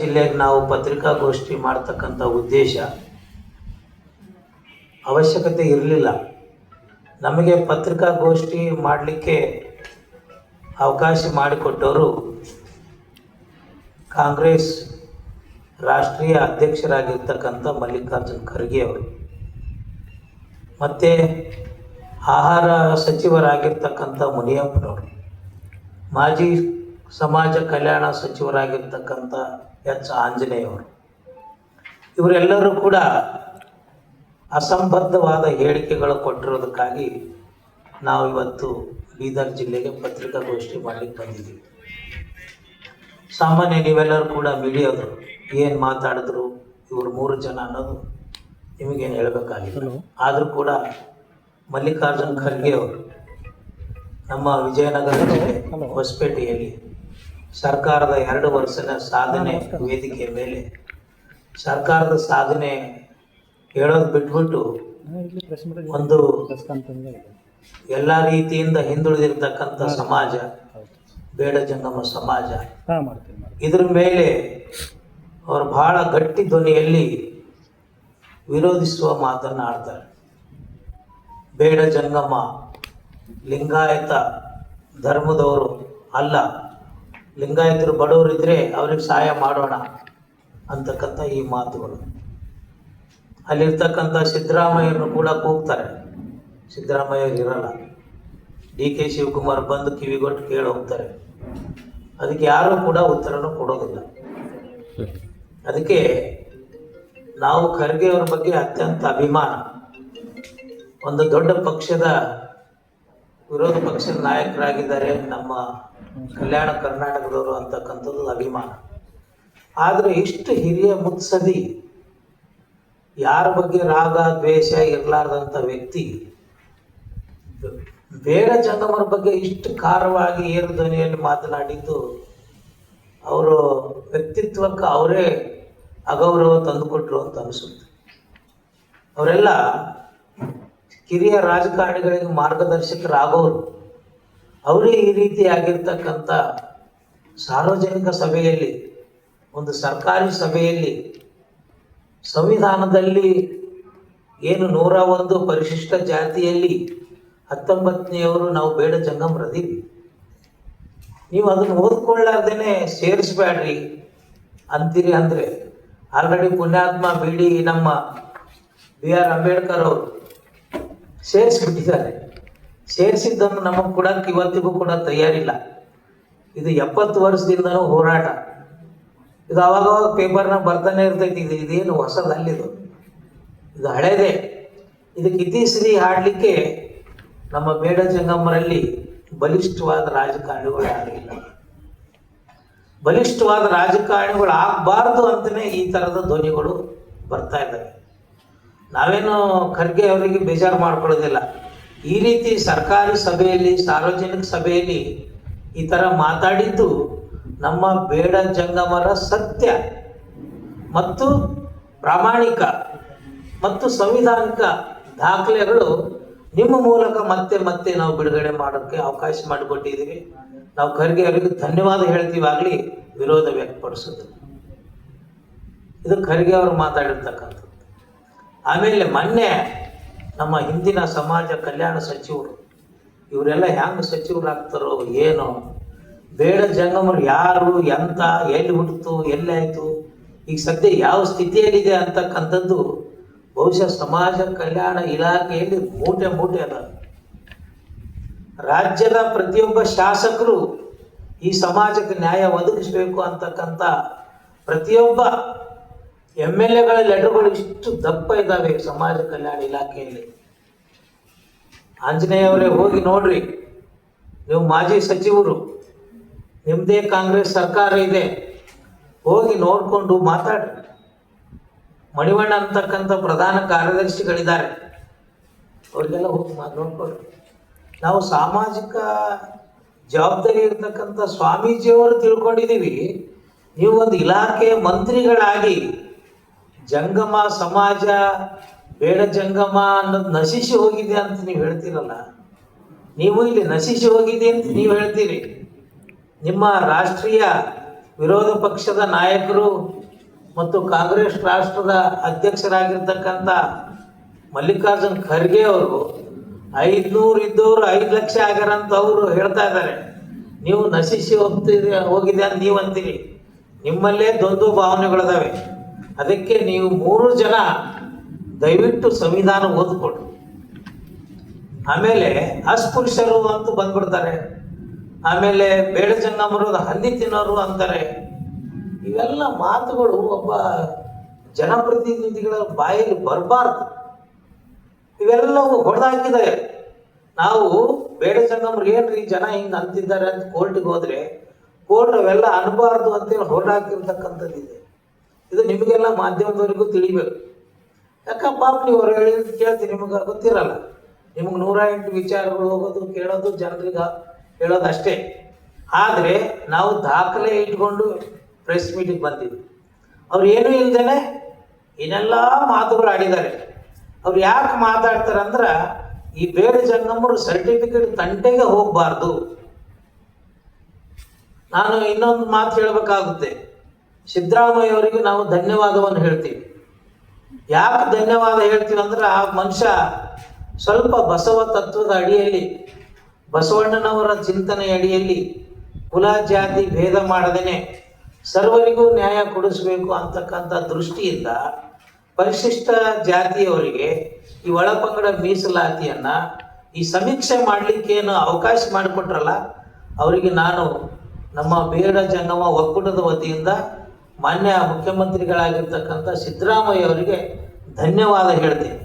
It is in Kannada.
ಜಿಲ್ಲೆಗೆ ನಾವು ಪತ್ರಿಕಾಗೋಷ್ಠಿ ಮಾಡ್ತಕ್ಕಂಥ ಉದ್ದೇಶ ಅವಶ್ಯಕತೆ ಇರಲಿಲ್ಲ. ನಮಗೆ ಪತ್ರಿಕಾಗೋಷ್ಠಿ ಮಾಡಲಿಕ್ಕೆ ಅವಕಾಶ ಮಾಡಿಕೊಟ್ಟವರು ಕಾಂಗ್ರೆಸ್ ರಾಷ್ಟ್ರೀಯ ಅಧ್ಯಕ್ಷರಾಗಿರ್ತಕ್ಕಂಥ ಮಲ್ಲಿಕಾರ್ಜುನ್ ಖರ್ಗೆ ಅವರು. ಮತ್ತು ಆಹಾರ ಸಚಿವರಾಗಿರ್ತಕ್ಕಂಥ ಮುನಿಯಪ್ಪನವರು, ಮಾಜಿ ಸಮಾಜ ಕಲ್ಯಾಣ ಸಚಿವರಾಗಿರ್ತಕ್ಕಂಥ ಎಚ್ ಆಂಜನೇಯವರು. ಇವರೆಲ್ಲರೂ ಕೂಡ ಅಸಂಬದ್ಧವಾದ ಹೇಳಿಕೆಗಳು ಕೊಟ್ಟಿರೋದಕ್ಕಾಗಿ ನಾವು ಇವತ್ತು ಬೀದರ್ ಜಿಲ್ಲೆಗೆ ಪತ್ರಿಕಾಗೋಷ್ಠಿ ಮಾಡಲಿಕ್ಕೆ ಬಂದಿದ್ದೀವಿ. ಸಾಮಾನ್ಯ ನೀವೆಲ್ಲರೂ ಕೂಡ ಮೀಡಿಯಾದವರು ಏನು ಮಾತಾಡಿದ್ರು ಇವರು ಮೂರು ಜನ ಅನ್ನೋದು ನಿಮಗೇನು ಹೇಳಬೇಕಾಗಿಲ್ಲ. ಆದರೂ ಕೂಡ ಮಲ್ಲಿಕಾರ್ಜುನ್ ಖರ್ಗೆ ಅವರು ನಮ್ಮ ವಿಜಯನಗರ ಜಿಲ್ಲೆ ಹೊಸಪೇಟೆಯಲ್ಲಿ ಸರ್ಕಾರದ ಎರಡು ವರ್ಷದ ಸಾಧನೆ ವೇದಿಕೆ ಮೇಲೆ. ಸರ್ಕಾರದ ಸಾಧನೆ ಹೇಳೋದು ಬಿಟ್ಬಿಟ್ಟು ಒಂದು ಎಲ್ಲ ರೀತಿಯಿಂದ ಹಿಂದುಳಿದಿರ್ತಕ್ಕಂಥ ಸಮಾಜ, ಬೇಡ ಜಂಗಮ ಸಮಾಜ. ಇದ್ರ ಮೇಲೆ ಅವರು ಬಹಳ ಗಟ್ಟಿ ಧ್ವನಿಯಲ್ಲಿ ವಿರೋಧಿಸುವ ಮಾತನ್ನು ಆಡ್ತಾರೆ ಬೇಡ ಜಂಗಮ, ಲಿಂಗಾಯತ ಧರ್ಮದವರು ಅಲ್ಲ. ಲಿಂಗಾಯತರು ಬಡವರಿದ್ರೆ ಅವ್ರಿಗೆ ಸಹಾಯ ಮಾಡೋಣ ಅಂತಕ್ಕಂಥ ಈ ಮಾತುಗಳು. ಅಲ್ಲಿರ್ತಕ್ಕಂಥ ಸಿದ್ದರಾಮಯ್ಯರನ್ನು ಕೂಡ ಕೂಗ್ತಾರೆ. ಸಿದ್ದರಾಮಯ್ಯ ಇರಲ್ಲ. ಡಿ ಕೆ ಶಿವಕುಮಾರ್ ಬಂದು ಕಿವಿಗೊಟ್ಟು ಕೇಳಿ ಹೋಗ್ತಾರೆ. ಅದಕ್ಕೆ ಯಾರೂ ಕೂಡ ಉತ್ತರನೂ ಕೊಡೋದಿಲ್ಲ. ಅದಕ್ಕೆ ನಾವು ಖರ್ಗೆ ಬಗ್ಗೆ ಅತ್ಯಂತ ಅಭಿಮಾನ. ಒಂದು ದೊಡ್ಡ ಪಕ್ಷದ ವಿರೋಧ ಪಕ್ಷದ ನಾಯಕರಾಗಿದ್ದಾರೆ ನಮ್ಮ ಕಲ್ಯಾಣ ಕರ್ನಾಟಕದವರು ಅಂತಕ್ಕಂಥದ್ದು ಅಭಿಮಾನ. ಆದರೆ ಇಷ್ಟು ಹಿರಿಯ ಮುತ್ಸದಿ ಯಾರ ಬಗ್ಗೆ ರಾಗ, ದ್ವೇಷ ಇರಲಾರ್ದಂಥ ವ್ಯಕ್ತಿ ಬೇಡ ಜಂಗಮರ ಬಗ್ಗೆ ಇಷ್ಟು ಖಾರವಾಗಿ ಏರು ಧ್ವನಿಯಲ್ಲಿ ಮಾತನಾಡಿದ್ದು ಅವರು ವ್ಯಕ್ತಿತ್ವಕ್ಕೆ ಅವರೇ ಅಗೌರವ ತಂದುಕೊಟ್ರು ಅಂತ ಅನಿಸುತ್ತೆ. ಅವರೆಲ್ಲ ಕಿರಿಯ ರಾಜಕಾರಣಿಗಳಿಗೆ ಮಾರ್ಗದರ್ಶಕರಾಗೋರು. ಅವರೇ ಈ ರೀತಿಯಾಗಿರ್ತಕ್ಕಂಥ ಸಾರ್ವಜನಿಕ ಸಭೆಯಲ್ಲಿ, ಒಂದು ಸರ್ಕಾರಿ ಸಭೆಯಲ್ಲಿ, ಸಂವಿಧಾನದಲ್ಲಿ ಏನು ನೂರ ಒಂದು ಪರಿಶಿಷ್ಟ ಜಾತಿಯಲ್ಲಿ ಹತ್ತೊಂಬತ್ತನೆಯವರು ನಾವು ಬೇಡ ಜಂಗಮರದೀವಿ ನೀವು ಅದನ್ನು ಓದ್ಕೊಳ್ಳಾರ್ದೇನೆ ಸೇರಿಸ್ಬೇಡ್ರಿ ಅಂತೀರಿ ಅಂದರೆ, ಆಲ್ರೆಡಿ ಪುಣ್ಯಾತ್ಮ ಬಿ ಡಿ ನಮ್ಮ ಬಿ ಆರ್ ಅಂಬೇಡ್ಕರ್ ಅವರು. ಸೇರಿಸ್ಬಿಟ್ಟಿದ್ದಾರೆ. ಸೇರಿಸಿದ್ದನ್ನು ನಮಗೆ ಕೊಡಕ್ಕೆ ಇವತ್ತಿಗೂ ಕೂಡ ತಯಾರಿಲ್ಲ. ಇದು ಎಪ್ಪತ್ತು ವರ್ಷದಿಂದನೂ ಹೋರಾಟ. ಇದು ಅವಾಗ ಅವಾಗ ಪೇಪರ್ನಾಗ ಬರ್ತಾನೆ ಇರ್ತೈತಿ. ಇದು ಇದೇನು ಹೊಸದಲ್ಲಿದು. ಇದು ಹಳೇದೇ. ಇದಕ್ಕೆ ಇತಿಶ್ರೀ ಹಾಡಲಿಕ್ಕೆ ನಮ್ಮ ಬೇಡ ಜಂಗಮ್ಮರಲ್ಲಿ ಬಲಿಷ್ಠವಾದ ರಾಜಕಾರಣಿಗಳು ಆಗಲಿಲ್ಲ. ಬಲಿಷ್ಠವಾದ ರಾಜಕಾರಣಿಗಳು ಆಗಬಾರ್ದು ಅಂತಲೇ ಈ ಥರದ ಧ್ವನಿಗಳು ಬರ್ತಾ ಇದ್ದಾವೆ. ನಾವೇನು ಖರ್ಗೆ ಅವರಿಗೆ ಬೇಜಾರು ಮಾಡ್ಕೊಳ್ಳೋದಿಲ್ಲ. ಈ ರೀತಿ ಸರ್ಕಾರಿ ಸಭೆಯಲ್ಲಿ, ಸಾರ್ವಜನಿಕ ಸಭೆಯಲ್ಲಿ ಈ ಥರ ಮಾತಾಡಿದ್ದು ನಮ್ಮ ಬೇಡ ಜಂಗಮರ ಸತ್ಯ ಮತ್ತು ಪ್ರಾಮಾಣಿಕ ಮತ್ತು ಸಂವಿಧಾನಿಕ ದಾಖಲೆಗಳು ನಿಮ್ಮ ಮೂಲಕ ಮತ್ತೆ ಮತ್ತೆ ನಾವು ಬಿಡುಗಡೆ ಮಾಡೋಕ್ಕೆ ಅವಕಾಶ ಮಾಡಿಕೊಟ್ಟಿದ್ದೀವಿ. ನಾವು ಖರ್ಗೆ ಅವರಿಗೆ ಧನ್ಯವಾದ ಹೇಳ್ತೀವಾಗಲಿ ವಿರೋಧ ವ್ಯಕ್ತಪಡಿಸೋದು ಇದು ಖರ್ಗೆ ಅವರು ಮಾತಾಡಿರ್ತಕ್ಕಂಥದ್ದು. ಆಮೇಲೆ ಮೊನ್ನೆ ನಮ್ಮ ಹಿಂದಿನ ಸಮಾಜ ಕಲ್ಯಾಣ ಸಚಿವರು, ಇವರೆಲ್ಲ ಹೆಂಗೆ ಸಚಿವರಾಗ್ತಾರೋ ಏನೋ, ಬೇಡ ಜಂಗಮರು ಯಾರು, ಎಂತ, ಎಲ್ಲಿ ಹುಟ್ಟಿತು ಎಲ್ಲಿ ಆಯಿತು, ಈಗ ಸದ್ಯ ಯಾವ ಸ್ಥಿತಿಯಲ್ಲಿದೆ ಅಂತಕ್ಕಂಥದ್ದು ಬಹುಶಃ ಸಮಾಜ ಕಲ್ಯಾಣ ಇಲಾಖೆಯಲ್ಲಿ ಮೂಟೆ ಮೂಟೆ ಅದ. ರಾಜ್ಯದ ಪ್ರತಿಯೊಬ್ಬ ಶಾಸಕರು ಈ ಸಮಾಜಕ್ಕೆ ನ್ಯಾಯ ಒದಗಿಸಬೇಕು ಅಂತಕ್ಕಂಥ ಪ್ರತಿಯೊಬ್ಬ ಎಂ ಎಲ್ ಎಗಳ ಲೆಟರ್ಗಳು ಇಷ್ಟು ದಪ್ಪ ಇದ್ದಾವೆ ಸಮಾಜ ಕಲ್ಯಾಣ ಇಲಾಖೆಯಲ್ಲಿ. ಆಂಜನೇಯ ಅವರೇ, ಹೋಗಿ ನೋಡ್ರಿ. ನೀವು ಮಾಜಿ ಸಚಿವರು ನಿಮ್ಮದೇ ಕಾಂಗ್ರೆಸ್ ಸರ್ಕಾರ ಇದೆ. ಹೋಗಿ ನೋಡಿಕೊಂಡು ಮಾತಾಡ್ರಿ. ಮಣಿವಣ್ಣ ಅಂತಕ್ಕಂಥ ಪ್ರಧಾನ ಕಾರ್ಯದರ್ಶಿಗಳಿದ್ದಾರೆ. ಅವರಿಗೆಲ್ಲ ಹೋಗಿ ಮಾತು ನೋಡ್ಕೊಳ್ರಿ ನಾವು ಸಾಮಾಜಿಕ ಜವಾಬ್ದಾರಿ ಇರ್ತಕ್ಕಂಥ ಸ್ವಾಮೀಜಿಯವರು ತಿಳ್ಕೊಂಡಿದ್ದೀವಿ. ನೀವು ಒಂದು ಇಲಾಖೆ ಮಂತ್ರಿಗಳಾಗಿ ಜಂಗಮ ಸಮಾಜ ಬೇಡ ಜಂಗಮ ಅನ್ನೋದು ನಶಿಸಿ ಹೋಗಿದೆ ಅಂತ ನೀವು ಹೇಳ್ತೀರಲ್ಲ? ನೀವು ಇಲ್ಲಿ ನಶಿಸಿ ಹೋಗಿದೆ ಅಂತ ನೀವು ಹೇಳ್ತೀರಿ. ನಿಮ್ಮ ರಾಷ್ಟ್ರೀಯ ವಿರೋಧ ಪಕ್ಷದ ನಾಯಕರು ಮತ್ತು ಕಾಂಗ್ರೆಸ್ ರಾಷ್ಟ್ರದ ಅಧ್ಯಕ್ಷರಾಗಿರ್ತಕ್ಕಂಥ ಮಲ್ಲಿಕಾರ್ಜುನ್ ಖರ್ಗೆ ಅವರು ಐದ್ನೂರು ಇದ್ದವರು ಐದು ಲಕ್ಷ ಆಗ್ಯಾರ ಅಂತ ಅವರು ಹೇಳ್ತಾ ಇದ್ದಾರೆ. ನೀವು ನಶಿಸಿ ಹೋಗ್ತೀರಿ, ಹೋಗಿದೆ ಅಂತ ನೀವು ಅಂತೀರಿ. ನಿಮ್ಮಲ್ಲೇ ದ್ವಂದ್ವ ಭಾವನೆಗಳಿದಾವೆ. ಅದಕ್ಕೆ ನೀವು ಮೂರು ಜನ ದಯವಿಟ್ಟು ಸಂವಿಧಾನ ಓದ್ಕೊಡ್ರಿ ಆಮೇಲೆ ಅಸ್ಪುರುಷರು ಅಂತ ಬಂದ್ಬಿಡ್ತಾರೆ. ಆಮೇಲೆ ಬೇಡ ಜಂಗಮರು ಹಂದಿ ತಿನ್ನೋರು ಅಂತಾರೆ. ಇವೆಲ್ಲ ಮಾತುಗಳು ಒಬ್ಬ ಜನಪ್ರತಿನಿಧಿಗಳ ಬಾಯಲ್ಲಿ ಬರಬಾರ್ದು. ಇವೆಲ್ಲವೂ ಹೊಡೆದಾಕಿದ್ದಾರೆ ನಾವು ಬೇಡ ಜಂಗಮ್ರು ಏನ್ರಿ ಜನ ಹಿಂಗೆ ಅಂತಿದ್ದಾರೆ ಅಂತ ಕೋರ್ಟಿಗೆ ಹೋದ್ರೆ ಕೋರ್ಟ್ ಅವೆಲ್ಲ ಅನ್ಬಾರ್ದು ಅಂತೇಳಿ ಹೊರಡಾಕಿರ್ತಕ್ಕಂಥದ್ದಿದೆ. ಇದು ನಿಮಗೆಲ್ಲ ಮಾಧ್ಯಮದವರಿಗೂ ತಿಳಿಬೇಕು. ಯಾಕ ಪಾಪ ನೀವು ಅವ್ರು ಹೇಳಿದ್ ಕೇಳ್ತೀರಿ ನಿಮಗೆ ಗೊತ್ತಿರಲ್ಲ. ನಿಮಗೆ ನೂರ ಎಂಟು ವಿಚಾರಗಳು ಹೋಗೋದು, ಕೇಳೋದು ಜನರಿಗೆ ಹೇಳೋದು ಅಷ್ಟೇ ಆದರೆ ನಾವು ದಾಖಲೆ ಇಟ್ಕೊಂಡು ಪ್ರೆಸ್ ಮೀಟಿಗೆ ಬಂದಿದ್ವಿ. ಅವ್ರು ಏನೂ ಇಲ್ದೇನೆ ಏನೆಲ್ಲ ಮಾತುಗಳು ಆಡಿದ್ದಾರೆ. ಅವ್ರು ಯಾಕೆ ಮಾತಾಡ್ತಾರೆ ಅಂದ್ರೆ ಈ ಬೇರೆ ಜಂಗಮ್ಮರು ಸರ್ಟಿಫಿಕೇಟ್ ತಂಟೆಗೆ ಹೋಗಬಾರ್ದು. ನಾನು ಇನ್ನೊಂದು ಮಾತು ಹೇಳಬೇಕಾಗುತ್ತೆ. ಸಿದ್ದರಾಮಯ್ಯ ಅವರಿಗೆ ನಾವು ಧನ್ಯವಾದವನ್ನು ಹೇಳ್ತೀವಿ. ಯಾಕೆ ಧನ್ಯವಾದ ಹೇಳ್ತೀವಿ ಅಂದ್ರೆ ಆ ಮನುಷ್ಯ ಸ್ವಲ್ಪ ಬಸವ ತತ್ವದ ಅಡಿಯಲ್ಲಿ, ಬಸವಣ್ಣನವರ ಚಿಂತನೆ ಅಡಿಯಲ್ಲಿ ಕುಲ ಜಾತಿ ಭೇದ ಮಾಡದೇನೆ, ಸರ್ವರಿಗೂ ನ್ಯಾಯ ಕೊಡಿಸಬೇಕು ಅಂತಕ್ಕಂಥ ದೃಷ್ಟಿಯಿಂದ ಪರಿಶಿಷ್ಟ ಜಾತಿಯವರಿಗೆ ಈ ಒಳಪಂಗಡ ಮೀಸಲಾತಿಯನ್ನ ಈ ಸಮೀಕ್ಷೆ ಮಾಡಲಿಕ್ಕೆ ಏನು ಅವಕಾಶ ಮಾಡಿಕೊಟ್ರಲ್ಲ, ಅವರಿಗೆ ನಾನು ನಮ್ಮ ಬೇಡ ಜಂಗಮ ಒಕ್ಕೂಟದ ವತಿಯಿಂದ ಮಾನ್ಯ ಮುಖ್ಯಮಂತ್ರಿಗಳಾಗಿರ್ತಕ್ಕಂಥ ಸಿದ್ದರಾಮಯ್ಯ ಅವರಿಗೆ ಧನ್ಯವಾದ ಹೇಳ್ತೀನಿ.